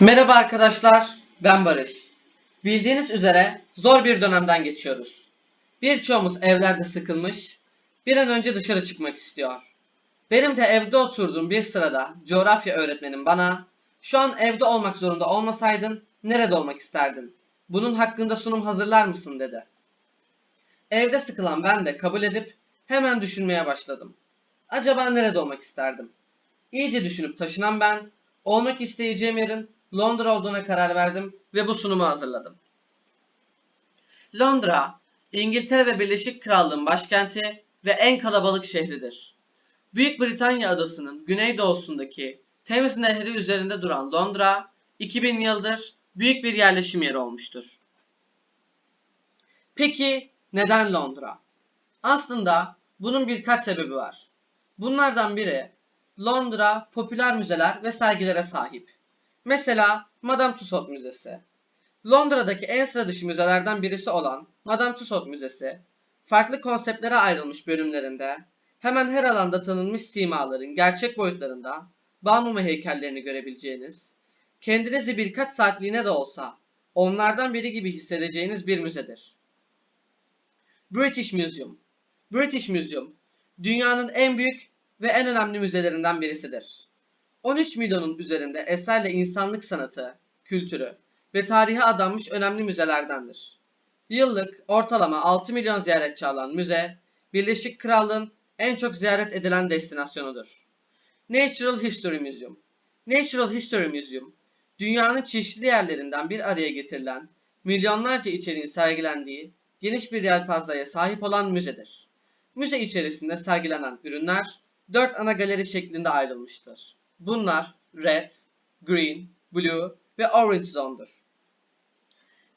Merhaba arkadaşlar, ben Barış. Bildiğiniz üzere zor bir dönemden geçiyoruz. Birçoğumuz evlerde sıkılmış, bir an önce dışarı çıkmak istiyor. Benim de evde oturduğum bir sırada coğrafya öğretmenim bana, şu an evde olmak zorunda olmasaydın nerede olmak isterdin? Bunun hakkında sunum hazırlar mısın dedi. Evde sıkılan ben de kabul edip hemen düşünmeye başladım. Acaba nerede olmak isterdim? İyice düşünüp taşınan ben, olmak isteyeceğim yerin Londra olduğuna karar verdim ve bu sunumu hazırladım. Londra, İngiltere ve Birleşik Krallığın başkenti ve en kalabalık şehridir. Büyük Britanya adasının güneydoğusundaki Thames Nehri üzerinde duran Londra, 2000 yıldır büyük bir yerleşim yeri olmuştur. Peki neden Londra? Aslında bunun birkaç sebebi var. Bunlardan biri Londra popüler müzeler ve sergilere sahip. Mesela Madame Tussauds Müzesi. Londra'daki en sıra dışı müzelerden birisi olan Madame Tussauds Müzesi, farklı konseptlere ayrılmış bölümlerinde hemen her alanda tanınmış simaların gerçek boyutlarında Balmumu heykellerini görebileceğiniz, kendinizi birkaç saatliğine de olsa onlardan biri gibi hissedeceğiniz bir müzedir. British Museum British Museum, dünyanın en büyük ve en önemli müzelerinden birisidir. 13 milyonun üzerinde eserle insanlık sanatı, kültürü ve tarihe adanmış önemli müzelerdendir. Yıllık ortalama 6 milyon ziyaretçi alan müze, Birleşik Krallığın en çok ziyaret edilen destinasyonudur. Natural History Museum Natural History Museum, dünyanın çeşitli yerlerinden bir araya getirilen, milyonlarca içeriğin sergilendiği geniş bir yelpazeye sahip olan müzedir. Müze içerisinde sergilenen ürünler dört ana galeri şeklinde ayrılmıştır. Bunlar Red, Green, Blue ve Orange Zone'dur.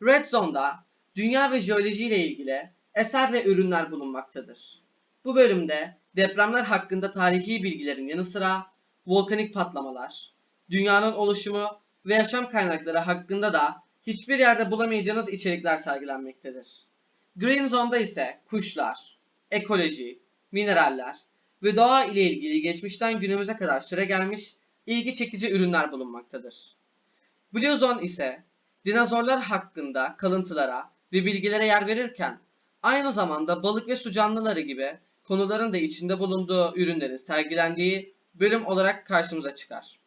Red Zone'da dünya ve jeoloji ile ilgili eser ve ürünler bulunmaktadır. Bu bölümde depremler hakkında tarihi bilgilerin yanı sıra volkanik patlamalar, dünyanın oluşumu ve yaşam kaynakları hakkında da hiçbir yerde bulamayacağınız içerikler sergilenmektedir. Green Zone'da ise kuşlar, ekoloji, mineraller ve doğa ile ilgili geçmişten günümüze kadar süre gelmiş ilgi çekici ürünler bulunmaktadır. Blue Zone ise dinozorlar hakkında kalıntılara ve bilgilere yer verirken aynı zamanda balık ve su canlıları gibi konuların da içinde bulunduğu ürünlerin sergilendiği bölüm olarak karşımıza çıkar.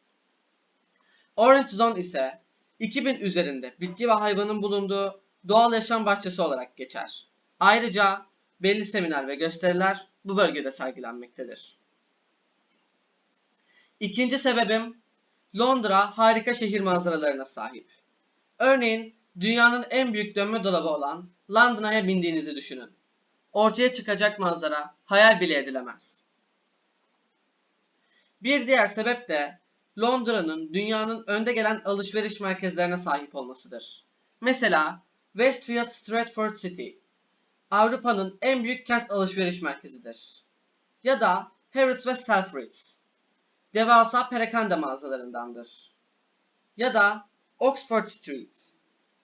Orange Zone ise 2000 üzerinde bitki ve hayvanın bulunduğu doğal yaşam bahçesi olarak geçer. Ayrıca belli seminer ve gösteriler bu bölgede sergilenmektedir. İkinci sebebim Londra harika şehir manzaralarına sahip. Örneğin dünyanın en büyük dönme dolabı olan London Eye'e bindiğinizi düşünün. Ortaya çıkacak manzara hayal bile edilemez. Bir diğer sebep de Londra'nın dünyanın önde gelen alışveriş merkezlerine sahip olmasıdır. Mesela Westfield Stratford City, Avrupa'nın en büyük kent alışveriş merkezidir. Ya da Harrods ve Selfridges, devasa perakende mağazalarındandır. Ya da Oxford Street.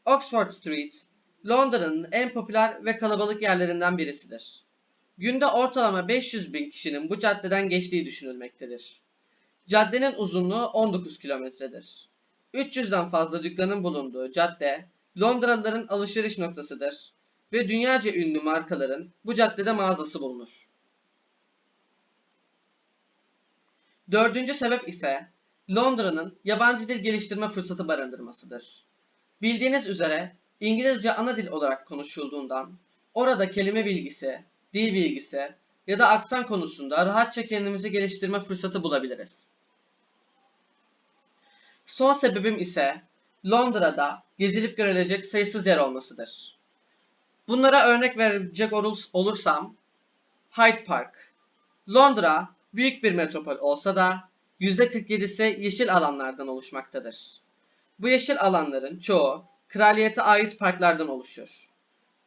Oxford Street, Londra'nın en popüler ve kalabalık yerlerinden birisidir. Günde ortalama 500 bin kişinin bu caddeden geçtiği düşünülmektedir. Caddenin uzunluğu 19 kilometredir. 300'den fazla dükkanın bulunduğu cadde, Londralıların alışveriş noktasıdır ve dünyaca ünlü markaların bu caddede mağazası bulunur. Dördüncü sebep ise Londra'nın yabancı dil geliştirme fırsatı barındırmasıdır. Bildiğiniz üzere İngilizce ana dil olarak konuşulduğundan orada kelime bilgisi, dil bilgisi ya da aksan konusunda rahatça kendimizi geliştirme fırsatı bulabiliriz. Son sebebim ise Londra'da gezilip görülecek sayısız yer olmasıdır. Bunlara örnek verecek olursam Hyde Park. Londra büyük bir metropol olsa da %47'si yeşil alanlardan oluşmaktadır. Bu yeşil alanların çoğu kraliyete ait parklardan oluşur.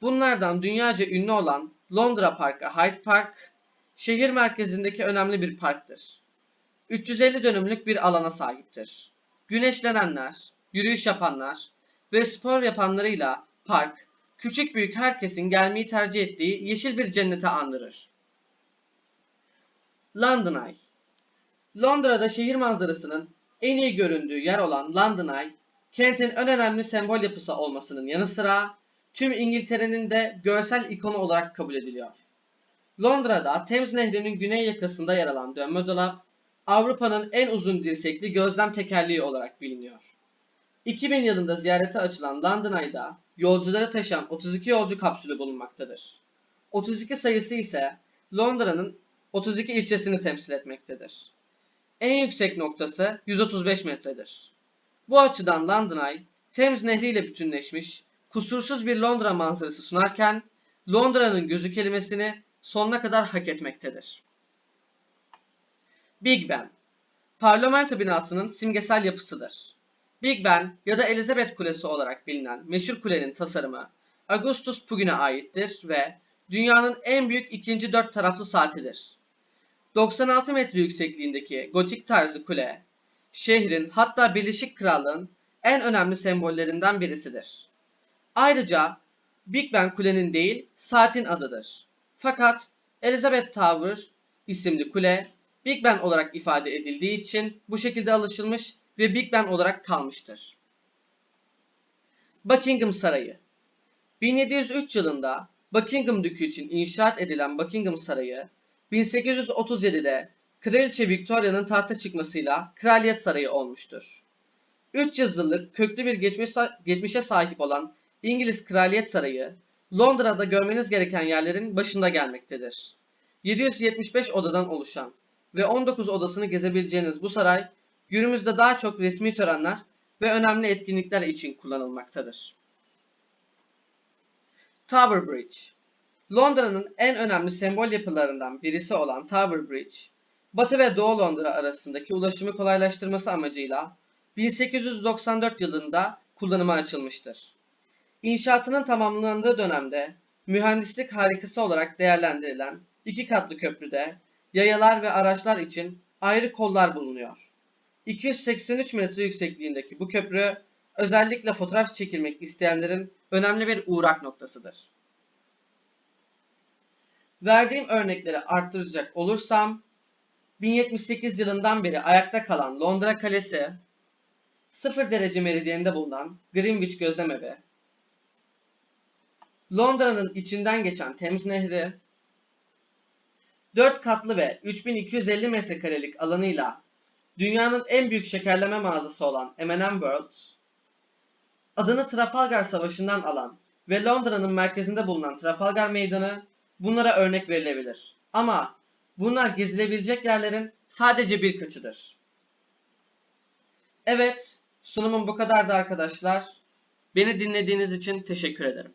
Bunlardan dünyaca ünlü olan Londra Parkı Hyde Park, şehir merkezindeki önemli bir parktır. 350 dönümlük bir alana sahiptir. Güneşlenenler, yürüyüş yapanlar ve spor yapanlarıyla park, küçük büyük herkesin gelmeyi tercih ettiği yeşil bir cennete andırır. London Eye Londra'da şehir manzarasının en iyi göründüğü yer olan London Eye, kentin en önemli sembol yapısı olmasının yanı sıra tüm İngiltere'nin de görsel ikonu olarak kabul ediliyor. Londra'da Thames Nehri'nin güney yakasında yer alan dönme dolap, Avrupa'nın en uzun dirsekli gözlem tekerleği olarak biliniyor. 2000 yılında ziyarete açılan London Eye'da yolcuları taşıyan 32 yolcu kapsülü bulunmaktadır. 32 sayısı ise Londra'nın 32 ilçesini temsil etmektedir. En yüksek noktası 135 metredir. Bu açıdan London Eye, Thames Nehri ile bütünleşmiş, kusursuz bir Londra manzarası sunarken, Londra'nın gözü kelimesini sonuna kadar hak etmektedir. Big Ben Parlamento binasının simgesel yapısıdır. Big Ben ya da Elizabeth Kulesi olarak bilinen meşhur kulenin tasarımı Augustus Pugin'e aittir ve dünyanın en büyük ikinci dört taraflı saatidir. 96 metre yüksekliğindeki gotik tarzı kule, şehrin hatta Birleşik Krallığın en önemli sembollerinden birisidir. Ayrıca Big Ben kulenin değil, saatin adıdır. Fakat Elizabeth Tower isimli kule Big Ben olarak ifade edildiği için bu şekilde alışılmış ve Big Ben olarak kalmıştır. Buckingham Sarayı 1703 yılında Buckingham Dükü için inşaat edilen Buckingham Sarayı, 1837'de Kraliçe Victoria'nın tahta çıkmasıyla Kraliyet Sarayı olmuştur. 300 yıllık köklü bir geçmiş, geçmişe sahip olan İngiliz Kraliyet Sarayı, Londra'da görmeniz gereken yerlerin başında gelmektedir. 775 odadan oluşan ve 19 odasını gezebileceğiniz bu saray, günümüzde daha çok resmi törenler ve önemli etkinlikler için kullanılmaktadır. Tower Bridge Londra'nın en önemli sembol yapılarından birisi olan Tower Bridge, Batı ve Doğu Londra arasındaki ulaşımı kolaylaştırması amacıyla 1894 yılında kullanıma açılmıştır. İnşaatının tamamlandığı dönemde mühendislik harikası olarak değerlendirilen iki katlı köprüde yayalar ve araçlar için ayrı kollar bulunuyor. 283 metre yüksekliğindeki bu köprü özellikle fotoğraf çekilmek isteyenlerin önemli bir uğrak noktasıdır. Verdiğim örnekleri arttıracak olursam 1078 yılından beri ayakta kalan Londra Kalesi, 0 derece meridyeninde bulunan Greenwich Gözlemevi, Londra'nın içinden geçen Thames Nehri, 4 katlı ve 3250 metrekarelik alanıyla dünyanın en büyük şekerleme mağazası olan M&M World, adını Trafalgar Savaşı'ndan alan ve Londra'nın merkezinde bulunan Trafalgar Meydanı bunlara örnek verilebilir. Ama bunlar gezilebilecek yerlerin sadece birkaçıdır. Evet, sunumum bu kadardı arkadaşlar. Beni dinlediğiniz için teşekkür ederim.